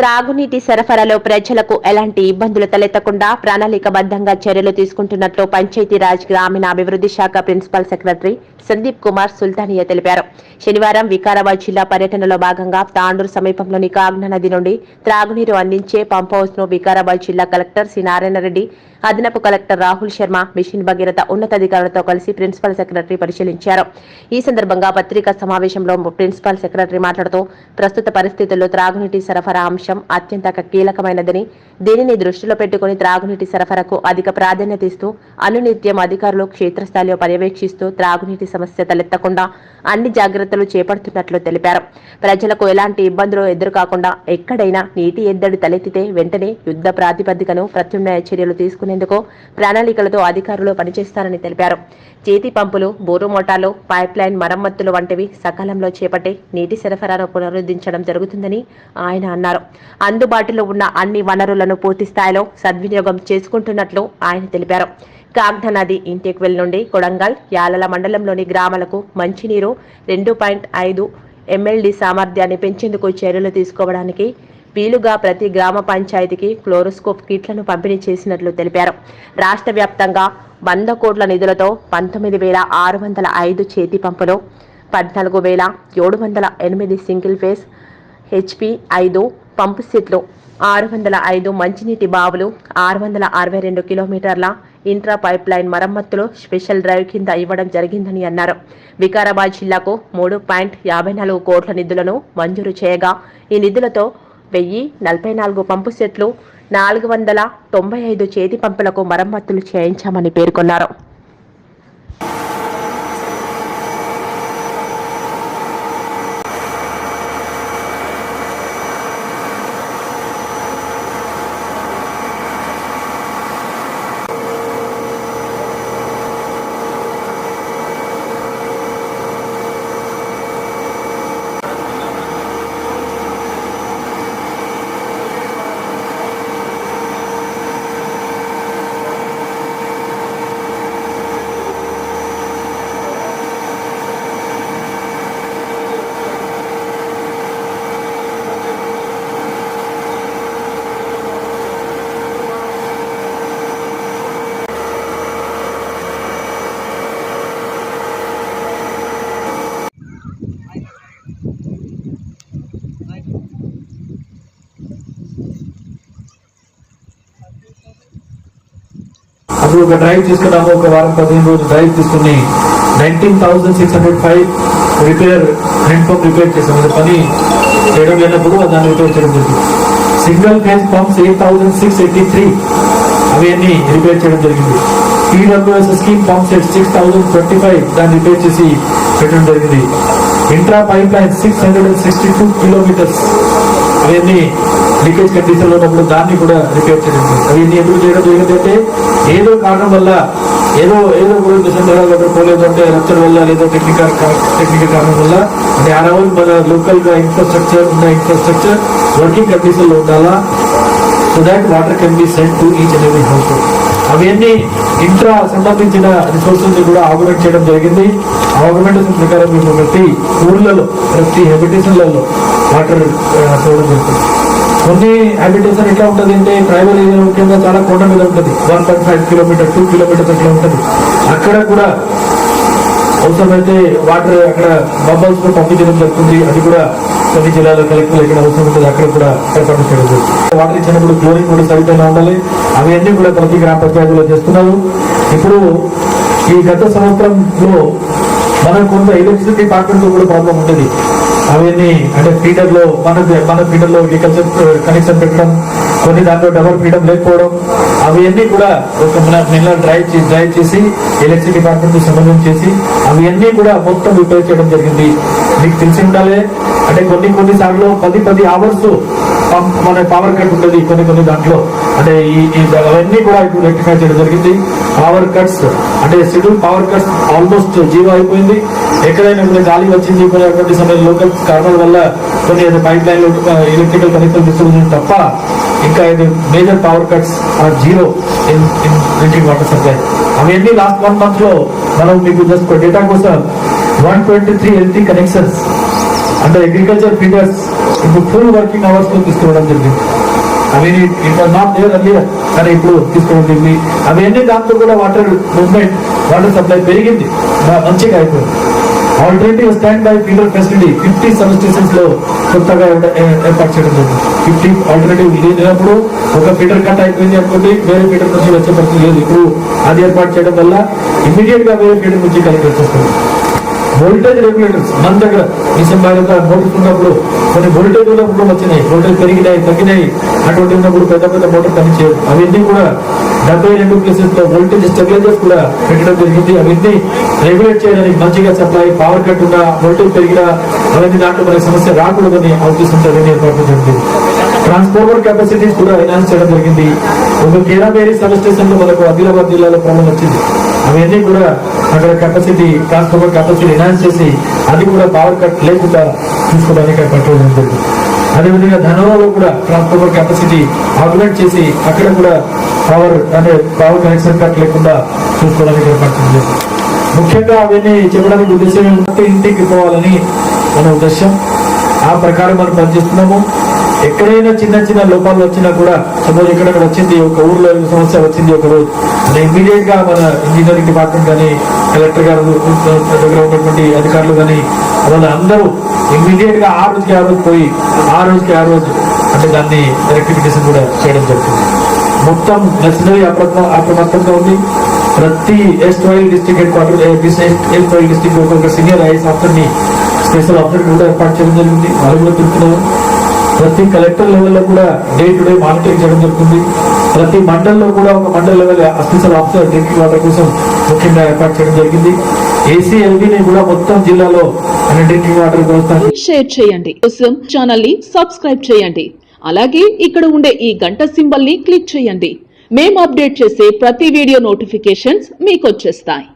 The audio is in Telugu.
త్రాగునీటి సరఫరాలో ప్రజలకు ఎలాంటి ఇబ్బందులు తలెత్తకుండా ప్రణాళికబద్ధంగా చర్యలు తీసుకుంటున్నట్లు పంచాయతీరాజ్ గ్రామీణాభివృద్ధి శాఖ ప్రిన్సిపల్ సెక్రటరీ సందీప్ కుమార్ సుల్తానియా తెలిపారు. శనివారం వికారాబాద్ జిల్లా పర్యటనలో భాగంగా తాండూరు సమీపంలోని కాగ్నా నది నుండి త్రాగునీరు అందించే పంప్ హౌస్ను వికారాబాద్ జిల్లా కలెక్టర్ సి నారాయణరెడ్డి అదనపు కలెక్టర్ రాహుల్ శర్మ మిషన్ భగీరథ ఉన్నతాధికారులతో కలిసి ప్రిన్సిపల్ సెక్రటరీ పరిశీలించారు. ఈ సందర్భంగా పత్రికా సమావేశంలో ప్రిన్సిపల్ సెక్రటరీ మాట్లాడుతూ ప్రస్తుత పరిస్థితుల్లో త్రాగునీటి సరఫరా అంశం అత్యంత కీలకమైనదని దీనిని దృష్టిలో పెట్టుకుని త్రాగునీటి సరఫరాకు అధిక ప్రాధాన్యత ఇస్తూ అనునిత్యం అధికారులు క్షేత్రస్థాయిలో పర్యవేక్షిస్తూ త్రాగునీటి సమస్య తలెత్తకుండా అన్ని జాగ్రత్తలు చేపడుతున్నట్లు తెలిపారు. ప్రజలకు ఎలాంటి ఇబ్బందులు ఎదురుకాకుండా ఎక్కడైనా నీటి ఎద్దడి తలెత్తితే వెంటనే యుద్ధ ప్రాతిపదికను ప్రత్యున్నాయ చర్యలు తీసుకుని తీసుకునేందుకు ప్రణాళికలతో అధికారులు పనిచేస్తారని తెలిపారు. చేతి పంపులు బోరు మోటార్లు పైప్ లైన్ మరమ్మతులు వంటివి సకాలంలో చేపట్టి నీటి సరఫరాను పునరుద్ధరించడం జరుగుతుందని ఆయన అన్నారు. అందుబాటులో ఉన్న అన్ని వనరులను పూర్తి స్థాయిలో సద్వినియోగం చేసుకుంటున్నట్లు ఆయన తెలిపారు. కాగ్నా నది ఇంటెక్వెల్ నుండి కొడంగల్ యాలల మండలంలోని గ్రామాలకు మంచినీరు రెండు పాయింట్ ఐదు ఎంఎల్డి సామర్థ్యాన్ని పెంచేందుకు చర్యలు తీసుకోవడానికి వీలుగా ప్రతి గ్రామ పంచాయతీకి క్లోరోస్కోప్ కిట్లను పంపిణీ చేసినట్లు తెలిపారు. రాష్ట్ర వ్యాప్తంగా వంద కోట్ల నిధులతో పంతొమ్మిది వేల ఆరు వందల ఐదు చేతి పంపులు పద్నాలుగు వేల ఏడు వందల ఎనిమిది సింగిల్ ఫేస్ హెచ్పి ఐదు పంపు సెట్లు ఆరు వందల ఐదు మంచినీటి బావులు ఆరు వందల అరవై రెండు కిలోమీటర్ల ఇంట్రా పైప్ లైన్ మరమ్మతులు స్పెషల్ డ్రైవ్ కింద ఇవ్వడం జరిగిందని అన్నారు. వికారాబాద్ జిల్లాకు మూడు పాయింట్ యాభై నాలుగు కోట్ల నిధులను మంజూరు చేయగా ఈ నిధులతో వెయ్యి నలభై నాలుగు పంపు సెట్లు నాలుగు వందల తొంభై ఐదు చేతి పంపులకు మరమ్మతులు చేయించామని పేర్కొన్నారు. అప్పుడు ఒక డ్రైవ్ తీసుకున్నాము ఒక వారం పదిహేను రోజులు డ్రైవ్ తీసుకుని nineteen thousand six hundred five repair hand pump repair చేసాం ఇది పని చేయడం లేనప్పుడు దాన్ని రిపేర్ చేయడం జరిగింది. Single phase pumps eight thousand six eighty three అవన్నీ రిపేర్ చేయడం జరిగింది. PWS scheme pump set six thousand twenty five దాన్ని రిపేర్ చేసి పెట్టడం జరిగింది. Intra pipeline six hundred and sixty two kilometres అవన్నీ లీకేజ్ కండిషన్లో ఉన్నప్పుడు దాన్ని కూడా రిపేర్ చేయడం. అవి అవన్నీ ఎందుకు చేయడం జరిగింది అంటే ఏదో కారణం వల్ల ఏదో ఏదో కూడా మిషన్ పోలేదు అంటే రప్చర్ వల్ల లేదో టెక్నికల్ టెక్నికల్ కారణం వల్ల అంటే ఆ రోజు మన లోకల్గా ఇన్ఫ్రాస్ట్రక్చర్ ఉన్న ఇన్ఫ్రాస్ట్రక్చర్ వర్కింగ్ కండిషన్లో ఉండాలా? So that water can be send to each and every house అవన్నీ ఇంట్రా సంబంధించిన రిసోర్సెస్ కూడా ఆగుమెంట్ చేయడం జరిగింది. ఆగుమెంటేషన్ ప్రకారం మేము ప్రతి ఊర్లలో ప్రతి హెబిటేషన్లలో వాటర్ చూడడం జరుగుతుంది. కొన్ని హ్యాబిటేషన్ ఎట్లా ఉంటుంది అంటే ట్రైబల్ ఏరియా ముఖ్యంగా చాలా కొండ మీద ఉంటుంది. One point five kilometre two kilometres అట్లా ఉంటుంది. అక్కడ కూడా అవసరమైతే వాటర్ అక్కడ బబ్బల్స్ కూడా పంపించడం జరుగుతుంది. అది కూడా కొన్ని జిల్లాలో కలెక్టర్ ఎక్కడ అవసరం ఉంటుంది అక్కడ కూడా ఏర్పాటు చేయడం జరుగుతుంది. వాటర్ ఇచ్చినప్పుడు క్లోరింగ్ కూడా సరిపోయినా ఉండాలి. అవన్నీ కూడా ప్రతి గ్రామ పంచాయతీలో చేస్తున్నారు. ఇప్పుడు ఈ గత సంవత్సరంలో మనం కొంత ఎలక్ట్రిసిటీ డిపార్ట్మెంట్ కూడా ప్రాబ్లం ఉంటుంది అవన్నీ అంటే ఫీడర్లో మన మన ఫీడర్లో అగ్రికల్చర్ కనెక్షన్ పెట్టడం కొన్ని దాంట్లో డబల్ ఫీడర్ లేకపోవడం అవన్నీ కూడా ఒక మన నెల డ్రైవ్ చేసి డ్రైవ్ చేసి ఎలక్ట్రిసిటీ డిపార్ట్మెంట్ సంబంధం చేసి అవన్నీ కూడా మొత్తం రిపేర్ చేయడం జరిగింది. మీకు తెలిసి ఉండాలి అంటే కొన్ని కొన్ని సార్లు పది పది అవర్స్ మన పవర్ కట్ ఉంటుంది కొన్ని కొన్ని దాంట్లో. అంటే ఈ అవన్నీ కూడా ఇప్పుడు రెక్టిఫై చేయడం జరిగింది. పవర్ కట్స్ అంటే schedule power cuts almost zero అయిపోయింది. ఎక్కడైనా గాలి వచ్చింది కొన్ని సమయం లోకల్ కారణాల వల్ల కొన్ని pipeline electrical connection distribution తప్ప ఇంకా ఇది major power cuts are zero in in drinking water supply అవన్నీ లాస్ట్ వన్ మంత్లో మనం మీకు జస్ట్ డేటా కోసం one twenty three LT connections అంటే అగ్రికల్చర్ ఫీడర్స్ ఇప్పుడు ఫుల్ వర్కింగ్ అవర్స్లో తీసుకోవడం జరిగింది. అవి it was not there earlier కానీ ఇప్పుడు తీసుకోవడం జరిగింది అవన్నీ దాంతో కూడా వాటర్ మూవ్మెంట్ వాటర్ సప్లై పెరిగింది. మంచిగా అయిపోయింది. Alternative standby feeder facility fifty sub స్టేషన్స్లో కొత్తగా ఏర్పాటు చేయడం జరిగింది. ఫిఫ్టీ ఆల్టర్నేటివ్ లేనప్పుడు ఒక ఫీడర్ కట్ అయిపోయింది అనుకోండి వేరే ఫీడర్ నుంచి వచ్చే పరిస్థితి లేదు. ఇప్పుడు అది ఏర్పాటు చేయడం వల్ల ఇమీడియట్గా వేరే ఫీడర్ నుంచి కలెక్ట్ వచ్చేస్తుంది వోల్టేజ్ రెగ్యులేటర్స్ మన దగ్గర డిసెంబర్ యొక్క మోటార్స్ ఉన్నప్పుడు కొన్ని వోల్టేజ్ ఉన్నప్పుడు వచ్చినాయి. వోల్టేజ్ పెరిగినాయి తగ్గినాయి. అటువంటి ఉన్నప్పుడు పెద్ద పెద్ద మోటార్ పనిచేయదు అవన్నీ కూడా డెబ్బై రెండు ప్లేసెస్లో వోల్టేజ్ స్టెబిలైజర్స్ కూడా పెట్టడం జరిగింది. అవన్నీ రెగ్యులేట్ చేయడానికి మంచిగా సప్లై పవర్ కట్ ఉన్నా వోల్టేజ్ పెరిగినా అలాంటి దాంట్లో మనకి సమస్య రాకూడదని ఉద్దేశంతో ఏర్పాటు జరిగింది. ట్రాన్స్ఫార్మర్ కెపాసిటీస్ కూడా ఎన్హాన్స్ చేయడం జరిగింది. ఒక కేరాబేరీ సబ్ స్టేషన్లో మనకు ఆదిలాబాద్ జిల్లాలో ప్రాబ్లం వచ్చింది. అవన్నీ కూడా అక్కడ కెపాసిటీ ట్రాన్స్ఫార్మర్ కెపాసిటీ ఎన్హాన్స్ చేసి అది కూడా పవర్ కట్ లేకుండా తీసుకోవడానికి పట్టడం ఉంటుంది. అదేవిధంగా ధనవాలో కూడా ట్రాన్స్ఫార్మర్ కెపాసిటీ ఆగ్మెంట్ చేసి అక్కడ కూడా పవర్ అంటే పవర్ కనెక్షన్ కట్ లేకుండా చూసుకోవడానికి ఏర్పడుతుంది ముఖ్యంగా అవన్నీ చెప్పడానికి ఉద్దేశం ఏంటంటే ఇంటికి పోవాలని మన ఉద్దేశం. ఆ ప్రకారం మనం పనిచేస్తున్నాము. ఎక్కడైనా చిన్న చిన్న లోపాలు వచ్చినా కూడా సపోజ్ ఎక్కడ వచ్చింది ఒక ఊర్లో సమస్య వచ్చింది ఒక రోజు అది ఇమీడియట్గా మన ఇంజనీరింగ్ డిపార్ట్మెంట్ కానీ కలెక్టర్ గారు దగ్గర ఉన్నటువంటి అధికారులు కానీ వాళ్ళ అందరూ ఇమీడియట్గా ఆ రోజుకి ఆ రోజు పోయి ఆ రోజుకి ఆ రోజు అంటే దాన్ని రెక్టిఫికేషన్ కూడా చేయడం జరుగుతుంది. మొత్తం నెసరీ అప్రమ అప్రమత్తంగా ఉంది ప్రతి erstwhile district headquarter erstwhile district ఒక సీనియర్ ఐఎస్ ఆఫీసర్ని స్పెషల్ ఆఫీసర్ కూడా ఏర్పాటు చేయడం జరిగింది. వాళ్ళు కూడా తిరుగుతున్నారు. ప్రతి కలెక్టర్ లెవెల్లో కూడా డే టు డే మానిటరింగ్ చేయడం జరుగుతుంది. ప్రతి మండల్లో కూడా ఒక mandal level special officer drinking water కోసం ముఖ్యంగా ఏర్పాటు చేయడం జరిగింది. ఏసీఎల్బీని కూడా మొత్తం జిల్లాలో డ్రింకింగ్ వాటర్ కోసం షేర్ చేయండి. కోసం ఛానల్ని సబ్స్క్రైబ్ చేయండి. అలాగే ఇక్కడ ఉండే ఈ గంట సింబల్ని క్లిక్ చేయండి. మేము అప్డేట్ చేసే ప్రతి వీడియో నోటిఫికేషన్స్ మీకు వచ్చేస్తాయి.